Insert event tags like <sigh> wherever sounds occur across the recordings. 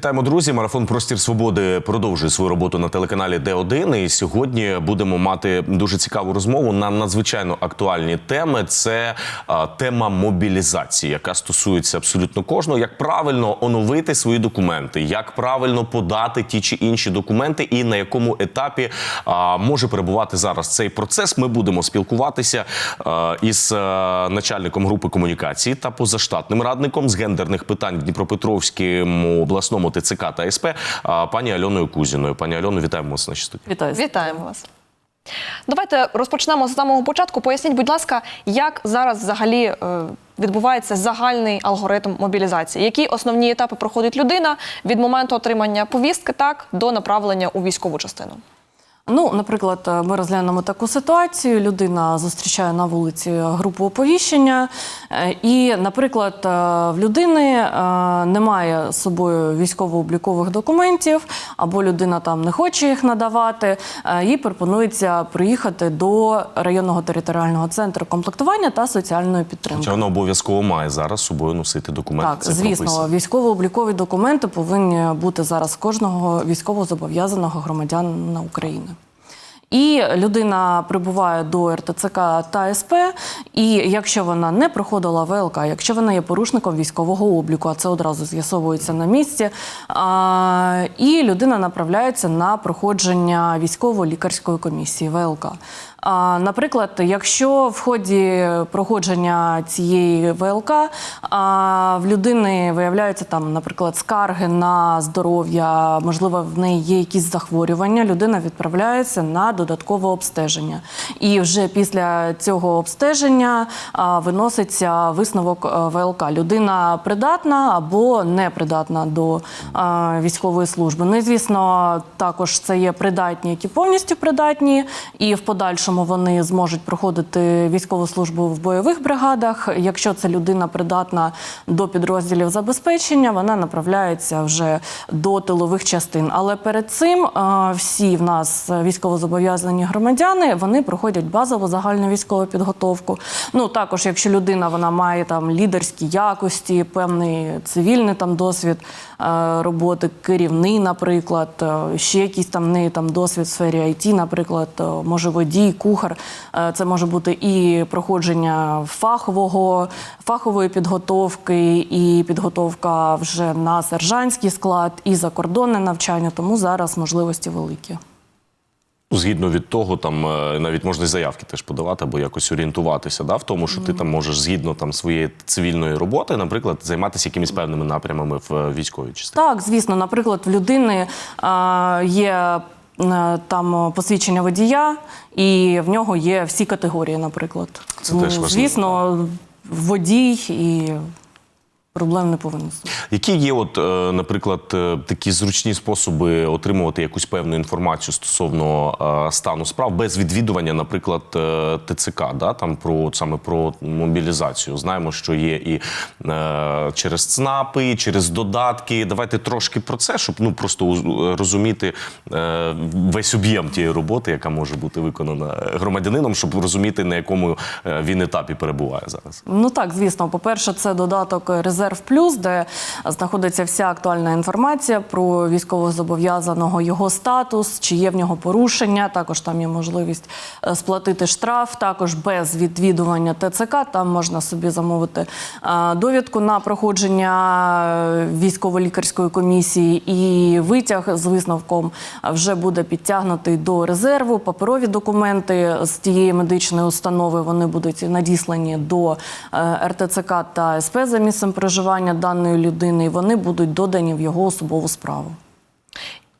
Вітаємо, друзі. Марафон Простір Свободи продовжує свою роботу на телеканалі Д1. І сьогодні будемо мати дуже цікаву розмову на надзвичайно актуальні теми. Це а, тема мобілізації, яка стосується абсолютно кожного. Як правильно оновити свої документи, як правильно подати ті чи інші документи, і на якому етапі а, може перебувати зараз цей процес. Ми будемо спілкуватися а, із а, начальником групи комунікації та позаштатним радником з гендерних питань в Дніпропетровському обласному ТЦК та СП пані Альоною Кузіною. Пані Альоно, вітаємо вас на студії. Вітаю. Вітаємо вас. Давайте розпочнемо з самого початку. Поясніть, будь ласка, як зараз взагалі е, відбувається загальний алгоритм мобілізації? Які основні етапи проходить людина від моменту отримання повістки так до направлення у військову частину? Ну, наприклад, е, ми розглянемо таку ситуацію. Людина зустрічає на вулиці групу оповіщення, е, і, наприклад, е, в людини немає з собою військово-облікових документів, або людина там не хоче їх надавати. Їй пропонується приїхати до районного територіального центру комплектування та соціальної підтримки. Хоча вона обов'язково має зараз з собою носити документи. Так, звісно, військово-облікові документи повинні бути зараз кожного військово-зобов'язаного громадянина України. І людина прибуває до РТЦК та СП, і якщо вона не проходила ВЛК, якщо вона є порушником військового обліку, а це одразу з'ясовується на місці, і людина направляється на проходження військово-лікарської комісії ВЛК. Наприклад, якщо в ході проходження цієї ВЛК в людини виявляються там, наприклад, скарги на здоров'я, можливо, в неї є якісь захворювання, людина відправляється на додаткове обстеження. І вже після цього обстеження виноситься висновок ВЛК. Людина придатна або не придатна до військової служби. Ну і звісно, також це є придатні, які повністю придатні, і в подальшому вони зможуть проходити військову службу в бойових бригадах. Якщо це людина придатна до підрозділів забезпечення, вона направляється вже до тилових частин. Але перед цим всі в нас військовозобов'язані громадяни вони проходять базову загальну військову підготовку. Ну також, якщо людина вона має там лідерські якості, певний цивільний там досвід е, роботи, керівний, наприклад, е, ще якийсь там неї там досвід в сфері IT, наприклад, е, може водій, кухар. Е, Це може бути і проходження фахового, фахової підготовки, і підготовка вже на сержантський склад, і закордонне навчання. Тому зараз можливості великі. Згідно від того, там е, навіть можна і заявки теж подавати або якось орієнтуватися да, в тому, що ти там можеш згідно там своєї цивільної роботи, наприклад, займатися якимись певними напрямами в е, військовій частині. Так, звісно, наприклад, в людини е, є там посвідчення водія, і в нього є всі категорії, наприклад. Це ну, теж важливо. звісно, водій і проблем не повинно бути. Які є, от, е, наприклад, е, такі зручні способи отримувати якусь певну інформацію стосовно е, стану справ без відвідування, наприклад, ТЦК, да, там про саме про мобілізацію. Знаємо, що є і е, через ЦНАПи, і через додатки. Давайте трошки про це, щоб ну просто розуміти е, весь об'єм тієї роботи, яка може бути виконана громадянином, щоб розуміти на якому він етапі перебуває зараз. Ну так, звісно. По-перше, це додаток Резерв Плюс, де знаходиться вся актуальна інформація про військовозобов'язаного, його статус, чи є в нього порушення. Також там є можливість е, сплатити штраф. Також без відвідування ТЦК. Там можна собі замовити е, довідку на проходження е, військово-лікарської комісії, і витяг з висновком вже буде підтягнутий до резерву. Паперові документи з тієї медичної установи вони будуть надіслані до РТЦК та СП за місцем проживання даної людини. і Вони будуть додані в його особову справу.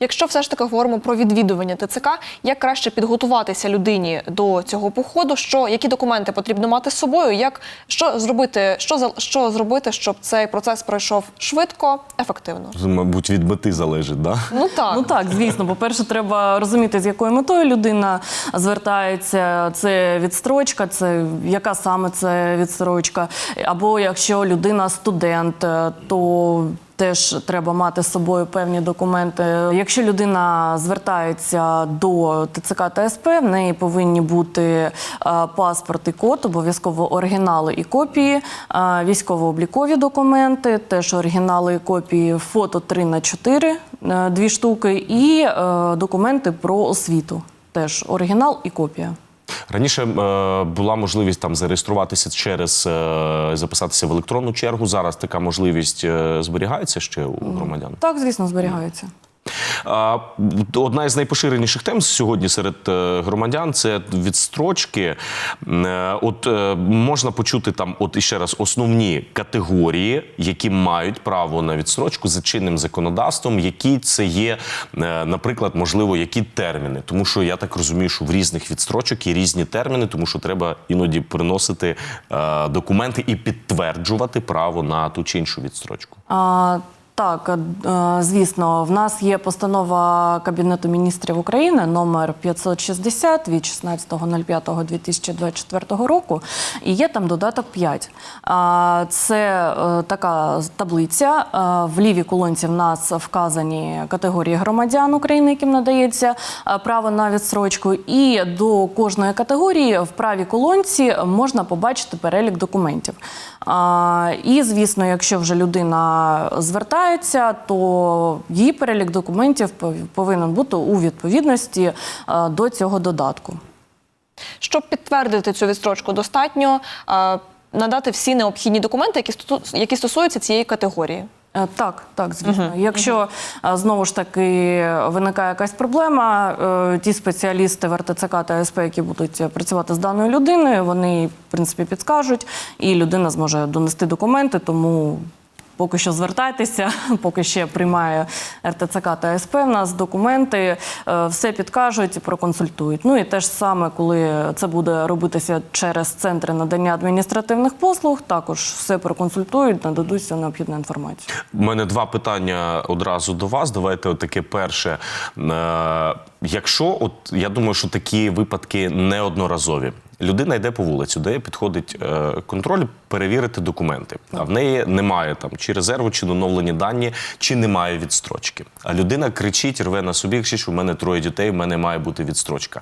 Якщо все ж таки говоримо про відвідування ТЦК, як краще підготуватися людині до цього походу? Що які документи потрібно мати з собою? Як що зробити, що за- що зробити, щоб цей процес пройшов швидко, ефективно? Мабуть, від мети залежить, да? Ну так. Ну так, звісно. По-перше, треба розуміти, з якою метою людина звертається. Це відстрочка, це яка саме це відстрочка. Або якщо людина студент, е, то Теж треба мати з собою певні документи. Якщо людина звертається до ТЦК та СП, в неї повинні бути е, паспорт і код, обов'язково оригінали і копії, е, військово-облікові документи, теж оригінали і копії, фото 3 на 4, е, дві штуки, і документи про освіту. Теж оригінал і копія. Раніше е, була можливість там зареєструватися через е, записатися в електронну чергу. Зараз така можливість е, зберігається ще у громадян. Так, звісно, зберігаються. Одна із найпоширеніших тем сьогодні серед е, громадян це відстрочки. Е, От е, можна почути там, от іще раз, основні категорії, які мають право на відстрочку за чинним законодавством, які це є, наприклад, можливо, які терміни. Тому що я так розумію, що в різних відстрочок є різні терміни, тому що треба іноді приносити документи і підтверджувати право на ту чи іншу відстрочку. А, так, е, звісно, в нас є постанова Кабінету міністрів України номер 560 від 16.05.2024 року, і є там додаток 5. Це е, така таблиця. Е, В лівій колонці в нас вказані категорії громадян України, яким надається е, право на відстрочку. І до кожної категорії в правій колонці можна побачити перелік документів. І, звісно, якщо вже людина звертається, то її перелік документів повинен бути у відповідності е, до цього додатку. Щоб підтвердити цю відстрочку, достатньо е, надати всі необхідні документи, які стосу- які стосуються цієї категорії. Е, Так, так, звісно. Якщо е, знову ж таки виникає якась проблема, ті спеціалісти в РТЦК та СП, які будуть працювати з даною людиною, вони в принципі підскажуть, і людина зможе донести документи. Тому поки що звертайтеся, <laughs> поки ще приймає РТЦК та СП. В нас документи, е, все підкажуть, проконсультують. Ну і те ж саме, коли це буде робитися через центри надання адміністративних послуг, також все проконсультують, нададуть всю необхідну інформацію. У мене два питання одразу до вас. Давайте от таке перше. Е, якщо, от я думаю, що такі випадки неодноразові. Людина йде по вулиці, де підходить е, контроль перевірити документи. А в неї немає там чи резерву, чи доновлені дані, чи немає відстрочки. А людина кричить, рве на собі, кричить, що в мене троє дітей, в мене має бути відстрочка.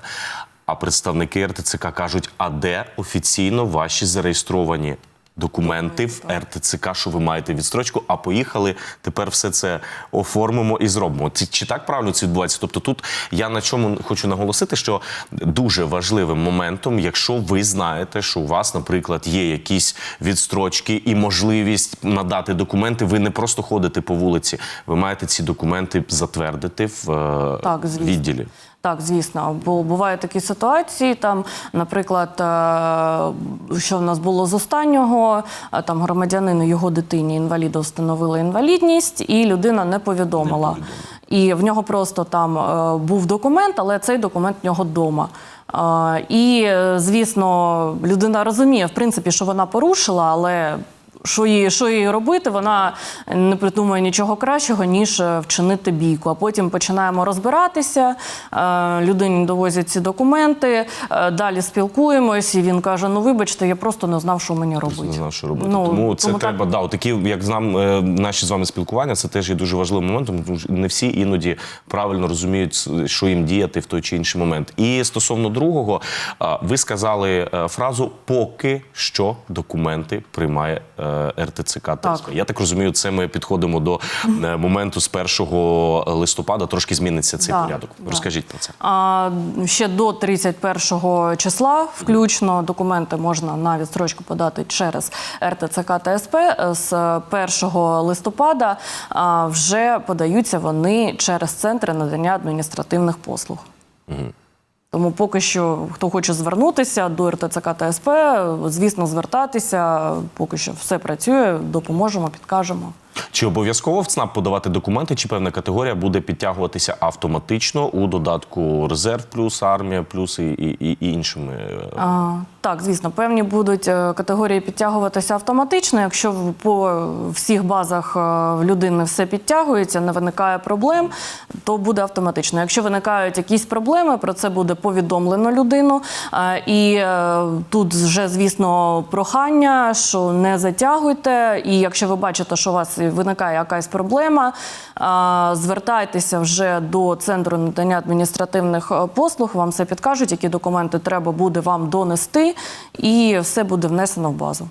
А представники РТЦК кажуть: а де офіційно ваші зареєстровані документи в РТЦК, що ви маєте відстрочку, а поїхали. Тепер все це оформимо і зробимо. Чи, так правильно це відбувається? Тобто, тут я на чому хочу наголосити, що дуже важливим моментом, якщо ви знаєте, що у вас, наприклад, є якісь відстрочки і можливість надати документи, ви не просто ходите по вулиці, ви маєте ці документи затвердити в е, Так, звісно. відділі. Так, звісно, бо бувають такі ситуації. Там, наприклад, е, що в нас було з останнього, е, там громадянину його дитині інваліда встановили інвалідність, і людина не повідомила. І в нього просто там е, був документ, але цей документ в нього вдома. І, звісно, людина розуміє, в принципі, що вона порушила, але що їй, що їй робити, вона не придумує нічого кращого, ніж е, вчинити бійку. А потім починаємо розбиратися, е, людині довозять ці документи, е, далі спілкуємось, і він каже: ну вибачте, я просто не знав, що мені робити. Не знав, що робити. Ну, тому це тому треба, так. да, такі, як знам, наші з вами спілкування, це теж є дуже важливим моментом, тому що не всі іноді правильно розуміють, що їм діяти в той чи інший момент. І стосовно другого, ви сказали фразу поки що документи приймає РТЦК та Так. Я так розумію, це ми підходимо до е, моменту з 1 листопада. Трошки зміниться цей Да, порядок. да. Розкажіть про це. А ще до 31 числа, включно, документи можна на відстрочку подати через РТЦК та СП. З 1 листопада а, вже подаються вони через центри надання адміністративних послуг. Тому поки що, хто хоче звернутися до РТЦК та СП, звісно, звертатися. Поки що все працює, допоможемо, підкажемо. Чи обов'язково в ЦНАП подавати документи, чи певна категорія буде підтягуватися автоматично у додатку Резерв плюс, армія плюс і, і, і іншими? е, А, так, звісно, певні будуть е, категорії підтягуватися автоматично. Якщо по всіх базах е, в людини все підтягується, не виникає проблем, то буде автоматично. Якщо виникають якісь проблеми, про це буде повідомлено людину. І тут вже, звісно, прохання, що не затягуйте. І якщо ви бачите, що у вас виникає якась проблема, звертайтеся вже до центру надання адміністративних е, послуг. Вам все підкажуть, які документи треба буде вам донести, і все буде внесено в базу.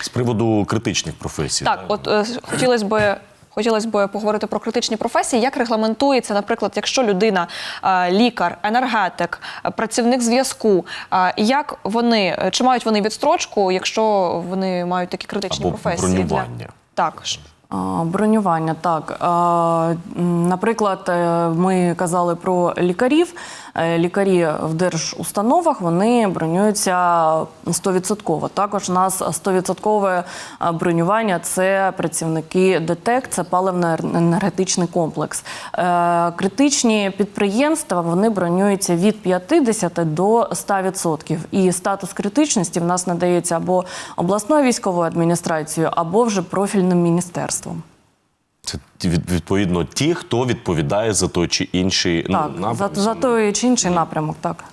З приводу критичних професій. Так, от е, хотілося б. Хотілося б поговорити про критичні професії. Як регламентується, наприклад, якщо людина е, лікар, енергетик, працівник зв'язку, е, як вони чи мають вони відстрочку, якщо вони мають такі критичні Або професії? бронювання. Так. А, Бронювання, так. Наприклад, е, ми казали про лікарів. Е, Лікарі в держустановах вони бронюються 100%. Також у нас 100% бронювання це працівники ДТЕК, це паливно-енергетичний комплекс. Е, Критичні підприємства вони бронюються від 50 до 100%. І статус критичності в нас надається або обласною військовою адміністрацією, або вже профільним міністерством. Це відповідно ті, хто відповідає за той чи інший ну, Так, за, за той чи інший напрямок, так.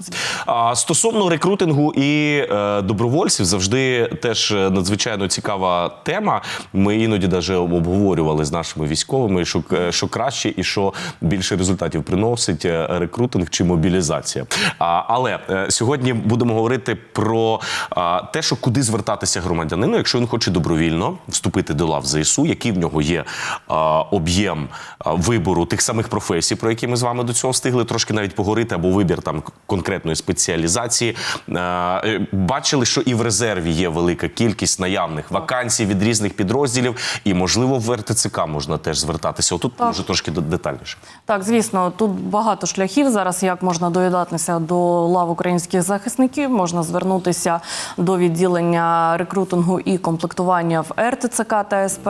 А стосовно рекрутингу і е, добровольців, завжди теж е, надзвичайно цікава тема. Ми іноді даже обговорювали з нашими військовими, що, е, що краще і що більше результатів приносить е, рекрутинг чи мобілізація. А, але е, сьогодні будемо говорити про а, те, що куди звертатися громадянину, якщо він хоче добровільно вступити до лав ЗСУ, який в нього є а, об'єм вибору тих самих професій, про які ми з вами до цього встигли трошки навіть поговорити, або вибір там конкретної спеціалізації. Е, е, Бачили, що і в резерві є велика кількість наявних вакансій від різних підрозділів, і можливо в РТЦК можна теж звертатися. Отут може трошки детальніше. Так, звісно, тут багато шляхів зараз, як можна доєднатися до лав українських захисників. Можна звернутися до відділення рекрутингу і комплектування в РТЦК та СП.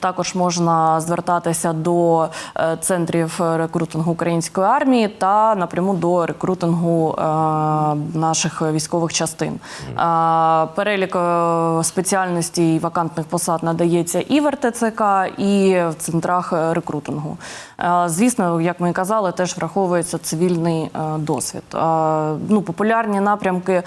Також можна звертатися до е, центрів рекрутингу української армії та напряму до рекрутингу е, наших військових частин. Е, Перелік спеціальностей і вакантних посад надається і в РТЦК, і в центрах рекрутингу. Звісно, як ми і казали, теж враховується цивільний досвід. Ну, популярні напрямки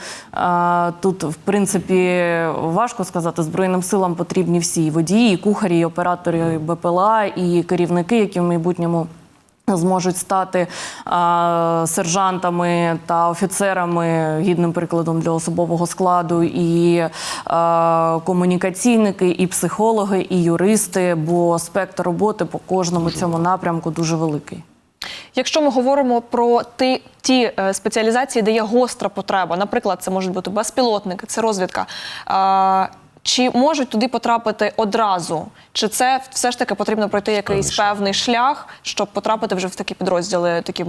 тут, в принципі, важко сказати, Збройним силам потрібні всі і водії, і кухарі, і оператори БПЛА, і керівники, які в майбутньому. Зможуть стати а, сержантами та офіцерами гідним прикладом для особового складу, і а, комунікаційники, і психологи, і юристи, бо спектр роботи по кожному цьому напрямку дуже великий. Якщо ми говоримо про ті, ті е, спеціалізації, де є гостра потреба, наприклад, це можуть бути безпілотники, це розвідка. А, чи можуть туди потрапити одразу? Чи це все ж таки потрібно пройти якийсь шлях. певний шлях, щоб потрапити вже в такі підрозділи, такі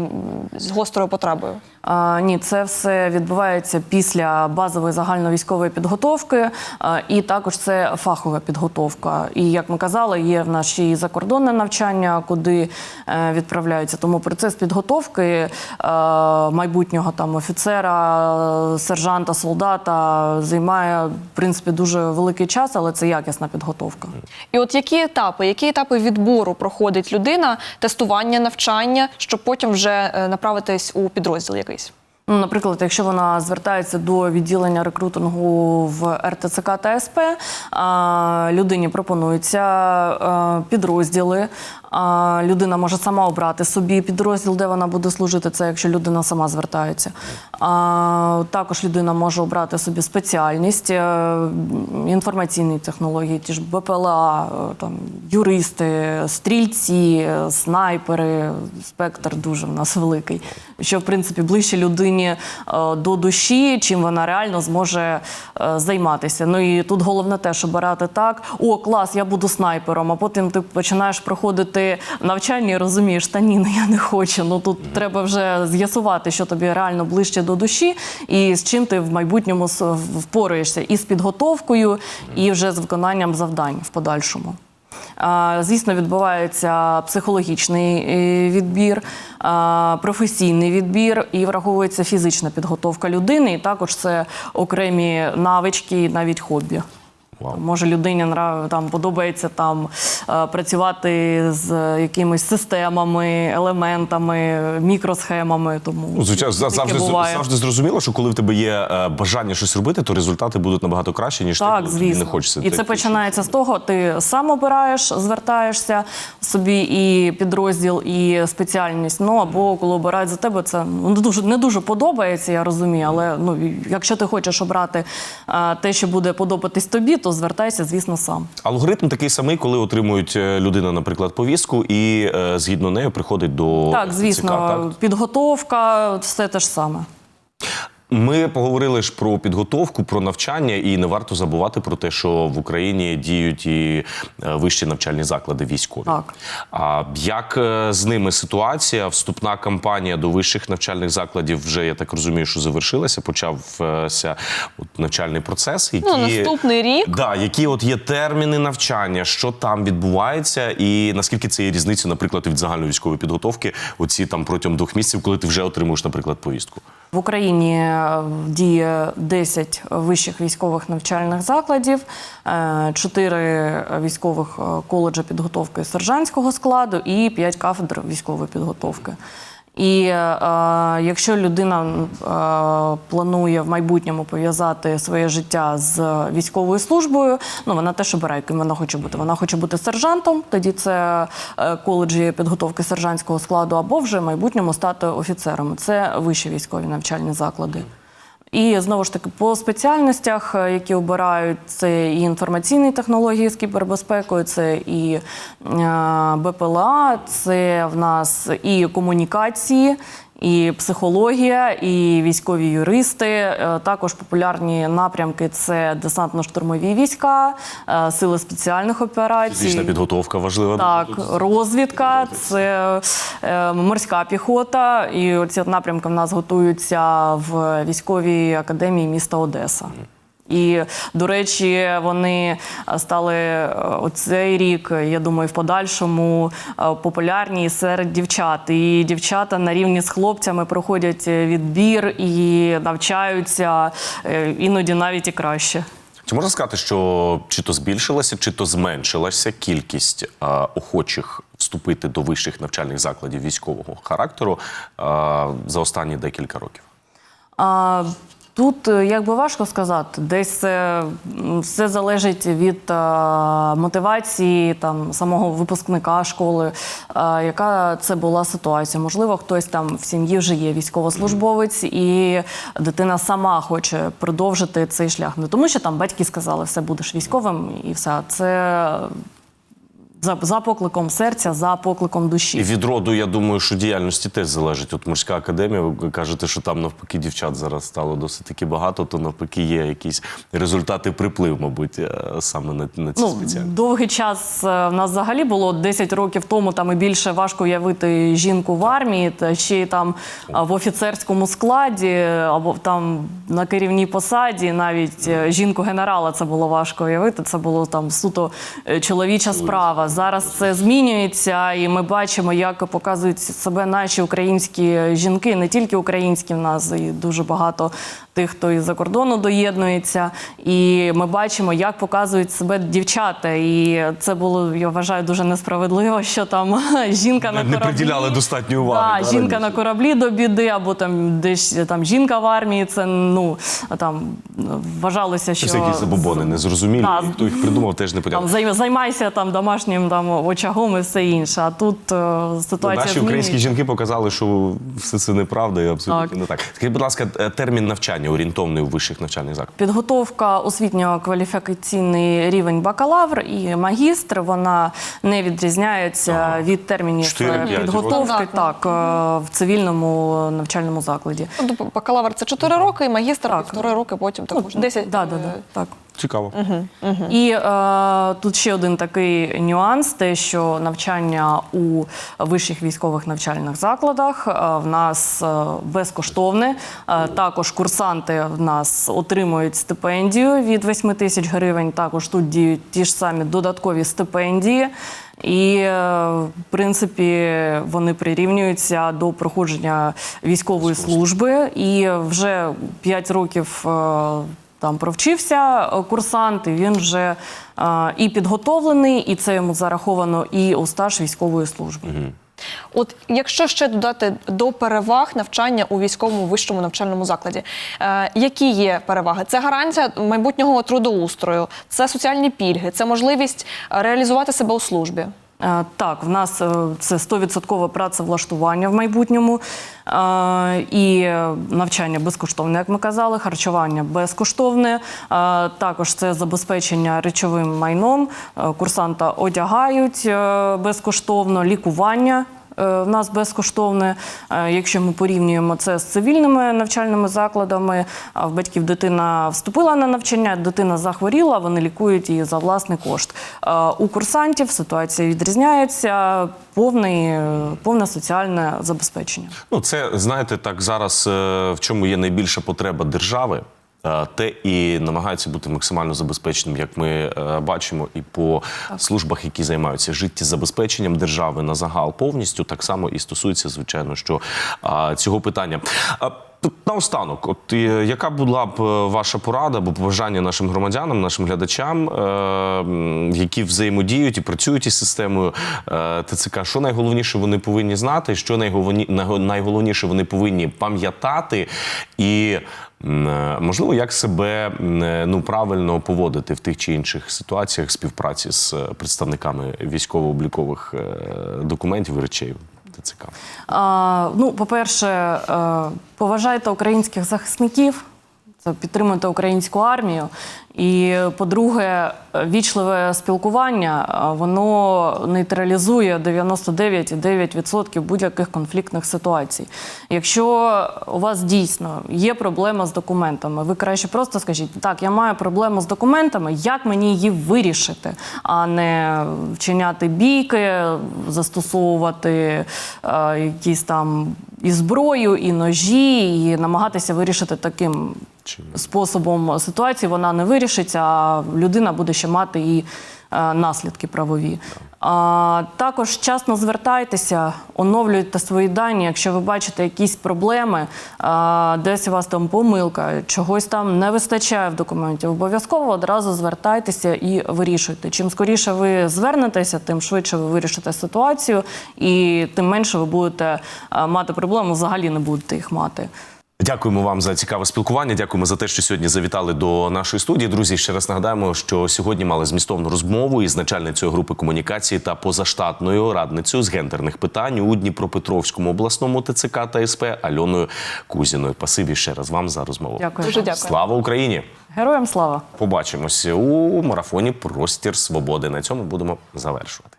з гострою потребою? А, ні, це все відбувається після базової загальновійськової підготовки, а, і також це фахова підготовка. І як ми казали, є в нас ще і закордонне навчання, куди е, відправляються. Тому процес підготовки е, майбутнього там офіцера, сержанта, солдата займає в принципі дуже великий час, але це якісна підготовка. І от які етапи, які етапи відбору проходить людина, тестування, навчання, щоб потім вже е, направитись у підрозділ якийсь? Ну, наприклад, якщо вона звертається до відділення рекрутингу в РТЦК та СП, людині пропонуються підрозділи. Людина може сама обрати собі підрозділ, де вона буде служити. Це якщо людина сама звертається. А, також людина може обрати собі спеціальність е, інформаційні технології, ті ж БПЛА, е, там юристи, стрільці, снайпери. Спектр дуже в нас великий. Що в принципі ближче людині е, до душі, чим вона реально зможе займатися. Ну і тут головне теж обирати так: о, клас, я буду снайпером. А потім ти починаєш проходити навчання і розумієш, та ні, ну я не хочу. Ну тут треба вже з'ясувати, що тобі реально ближче до душі, і з чим ти в майбутньому впораєшся і з підготовкою, і вже з виконанням завдань в подальшому. Звісно, відбувається психологічний е, відбір, професійний відбір і враховується фізична підготовка людини. І також це окремі навички, навіть хобі. Вау. Може людині там подобається там е, працювати з якимись системами, елементами, мікросхемами. Тому Ну, звичайно, за- завжди, буває. завжди зрозуміло, що коли в тебе є е, бажання щось робити, то результати будуть набагато краще, ніж ти, Так, тобі звісно. не хочеться. і це починається з того, ти сам обираєш, звертаєшся собі і підрозділ, і спеціальність. Ну або коли обирають за тебе, це ну, не дуже не дуже подобається, я розумію. Але ну якщо ти хочеш обрати а, те, що буде подобатись тобі, то звертайся, звісно, сам. Алгоритм такий самий, коли отримують е, людина, наприклад, повістку, і е, згідно нею приходить до Так, звісно, ЦК, так? підготовка, все те ж саме. Ми поговорили ж про підготовку, про навчання, і не варто забувати про те, що в Україні діють і е, вищі навчальні заклади військові. Так. А як е, з ними ситуація? Вступна кампанія до вищих навчальних закладів вже я так розумію, що завершилася. Почався от, навчальний процес. Які, Ну, наступний рік. Да, які от є терміни навчання, що там відбувається, і наскільки це є різниця, наприклад, від загальної військової підготовки, оці там протягом двох місяців, коли ти вже отримуєш, наприклад, повістку. В Україні е, діє 10 вищих військових навчальних закладів, 4 військових е, коледжа підготовки сержантського складу і 5 кафедр військової підготовки. І е, якщо людина е, планує в майбутньому пов'язати своє життя з військовою службою, ну вона теж обирає, ким вона хоче бути. Вона хоче бути сержантом, тоді це е, коледжі підготовки сержантського складу, або вже в майбутньому стати офіцером. Це вищі військові навчальні заклади. І знову ж таки по спеціальностях, е, які обирають, це і інформаційні технології з кібербезпекою, це і е, БПЛА, це в нас і комунікації. І психологія, і військові юристи. Е, Також популярні напрямки це десантно-штурмові війська, е, сили спеціальних операцій. Фізична підготовка важлива. Так, розвідка, це е, морська піхота. І ці напрямки в нас готуються в військовій академії міста Одеса. І, до речі, вони стали е, оцей рік, я думаю, в подальшому е, популярні серед дівчат. І дівчата на рівні з хлопцями проходять відбір і навчаються е, іноді навіть і краще. Чи можна сказати, що чи то збільшилася, чи то зменшилася кількість а, охочих вступити до вищих навчальних закладів військового характеру а, за останні декілька років? А, тут е, як би важко сказати, десь все залежить від мотивації там самого випускника школи, яка це була ситуація. Можливо, хтось там в сім'ї вже є військовослужбовець, і дитина сама хоче продовжити цей шлях. Не тому, що там батьки сказали, все будеш військовим, і все. Це за, за покликом серця, за покликом душі. І від роду, я думаю, що діяльності теж залежить. От морська академія, ви кажете, що там навпаки дівчат зараз стало досить таки багато, то навпаки є якісь результати приплив, мабуть, е, саме на, на ці Ну, спеціальності. довгий час е, в нас взагалі було 10 років тому. Там і більше важко уявити жінку в армії, та ще й там а, в офіцерському складі або там на керівній посаді. Навіть е, жінку генерала це було важко уявити. Це було там суто е, чоловіча справа. Зараз це змінюється, і ми бачимо, як показують себе наші українські жінки, не тільки українські в нас, і дуже багато тих, хто із-за кордону доєднується. І ми бачимо, як показують себе дівчата. І це було, я вважаю, дуже несправедливо, що там <laughs> жінка на Не приділяли достатньо уваги, Да, жінка на кораблі до біди, або там десь там жінка в армії. Це ну там вважалося, що Це якісь забобони незрозумілі. Да. Хто їх придумав, теж не там займайся там домашнім там очагом і все інше. А тут е, ситуація Наші українські жінки показали, що все це неправда і абсолютно Так. не так. Скажіть, будь ласка, е, термін навчання орієнтовний у вищих навчальних закладах. Підготовка освітньо-кваліфікаційний рівень бакалавр і магістр. Вона не відрізняється від термінів Чотири-п'ять е, підготовки років. так в цивільному навчальному закладі. Ну, бакалавр це 4 роки, і магістр півтори роки, потім також 10. Да, да, да, так. Цікаво. І е, тут ще один такий нюанс: те, що навчання у вищих військових навчальних закладах е, в нас е, безкоштовне. Е, також курсанти в нас отримують стипендію від 8 тисяч гривень. Також тут діють ті ж самі додаткові стипендії. І, е, в принципі, вони прирівнюються до проходження військової служби. І вже 5 років. Там провчився е, курсант, і він вже е, і підготовлений, і це йому зараховано і у стаж військової служби. От якщо ще додати до переваг навчання у військовому вищому навчальному закладі, е, які є переваги? Це гарантія майбутнього трудоустрою, це соціальні пільги, це можливість е, реалізувати себе у службі. Е, Так, в нас е, це 100% працевлаштування в майбутньому Е, і навчання безкоштовне, як ми казали, харчування безкоштовне. Також це забезпечення речовим майном. Курсанта одягають безкоштовно, лікування. Е, В нас безкоштовне, Е, якщо ми порівнюємо це з цивільними навчальними закладами. В батьків дитина вступила на навчання, дитина захворіла, вони лікують її за власний кошт. Е, У курсантів ситуація відрізняється, повний, повне соціальне забезпечення. Ну, це знаєте, так зараз в чому є найбільша потреба держави. Е, Те і намагаються бути максимально забезпеченим, як ми е, бачимо, і по службах, які займаються життєзабезпеченням держави на загал повністю, так само і стосується, звичайно, що цього питання. Наостанок, от е, яка була б е, ваша порада або побажання нашим громадянам, нашим глядачам, е, які взаємодіють і працюють із системою ТЦК? Що найголовніше вони повинні знати? Що найголовні, найго- найголовніше вони повинні пам'ятати і. Можливо, як себе ну правильно поводити в тих чи інших ситуаціях співпраці з представниками військово-облікових документів і речей ТЦК. А, ну, по-перше, е, поважайте українських захисників, підтримуйте українську армію. І, по-друге, вічливе спілкування воно нейтралізує 99,9% будь-яких конфліктних ситуацій. Якщо у вас дійсно є проблема з документами, ви краще просто скажіть, так, я маю проблему з документами, як мені її вирішити, а не вчиняти бійки, застосовувати е, якісь там і зброю, і ножі, і намагатися вирішити таким Чином. способом ситуації вона не вирішиться, а людина буде ще мати і е, наслідки правові. А, також вчасно звертайтеся, оновлюйте свої дані. Якщо ви бачите якісь проблеми, а, десь у вас там помилка, чогось там не вистачає в документі, обов'язково одразу звертайтеся і вирішуйте. Чим скоріше ви звернетеся, тим швидше ви вирішите ситуацію, і тим менше ви будете а, мати проблему, взагалі не будете їх мати. Дякуємо вам за цікаве спілкування. Дякуємо за те, що сьогодні завітали до нашої студії. Друзі, ще раз нагадаємо, що сьогодні мали змістовну розмову із начальницею групи комунікації та позаштатною радницею з гендерних питань у Дніпропетровському обласному ТЦК та СП Альоною Кузіною. Пасибі ще раз вам за розмову. Дякую. Дуже дякую. Слава Україні! Героям слава! Побачимося у марафоні Простір Свободи. На цьому будемо завершувати.